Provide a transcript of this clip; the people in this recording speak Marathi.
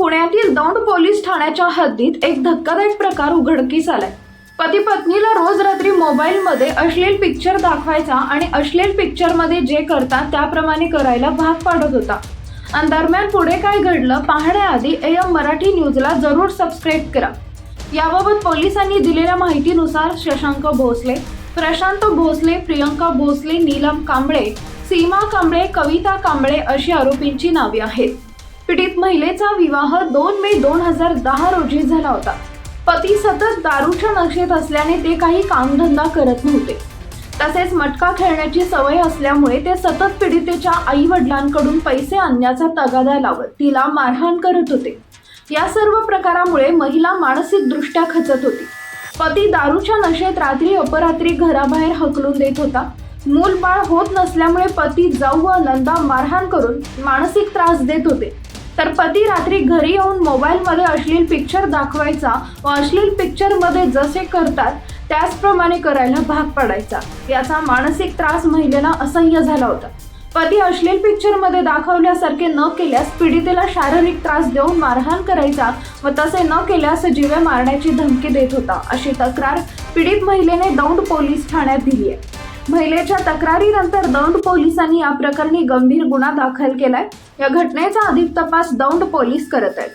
पुण्यातील दौंड पोलीस ठाण्याच्या हद्दीत एक धक्कादायक प्रकार उघडकीस आलाय. पती पत्नीला रोज रात्री मोबाईलमध्ये अश्लील पिक्चर दाखवायचा आणि अश्लील पिक्चरमध्ये जे करतात त्याप्रमाणे करायला भाग पाडत होता. आणि दरम्यान पुढे काय घडलं पाहण्याआधी एम मराठी न्यूजला जरूर सबस्क्राईब करा. याबाबत पोलिसांनी दिलेल्या माहितीनुसार शशांक भोसले प्रशांत भोसले प्रियंका भोसले नीलम कांबळे सीमा कांबळे कविता कांबळे अशी आरोपींची नावे आहेत. पीडित महिलेचा विवाह दोन मे दोन हजार दहा रोजी झाला होता. पती सतत दारूच्या नशेत असल्याने ते काही कामधंदा करत नव्हते. तसेच मटका खेळण्याची सवय असल्यामुळे ते सतत पीडितेच्या आई वडिलांकडून पैसे आणण्याचा तगादा लावत तिला मारहाण करत होते. या सर्व प्रकारामुळे महिला मानसिकदृष्ट्या खचत होती. पती दारूच्या नशेत रात्री अपरात्री घराबाहेर हकलून देत होता. मूल बाळ होत नसल्यामुळे पती जाऊ व नंदा मारहाण करून मानसिक त्रास देत होते. तर पती रात्री घरी येऊन मोबाईलमध्ये अश्लील पिक्चर दाखवायचा व अश्लील पिक्चरमध्ये जसे करतात त्याचप्रमाणे करायला भाग पडायचा. याचा मानसिक त्रास महिलेला असह्य झाला होता. पती अश्लील पिक्चरमध्ये दाखवल्यासारखे न केल्यास पीडितेला शारीरिक त्रास देऊन मारहाण करायचा व तसे न केल्यास जीवे मारण्याची धमकी देत होता अशी तक्रार पीडित महिलेने दौंड पोलीस ठाण्यात दिली आहे. महिलेच्या तक्रारीनंतर दौंड पोलिसांनी या प्रकरणी गंभीर गुन्हा दाखल केलाय. या घटनेचा अधिक तपास दौंड पोलीस करत आहेत.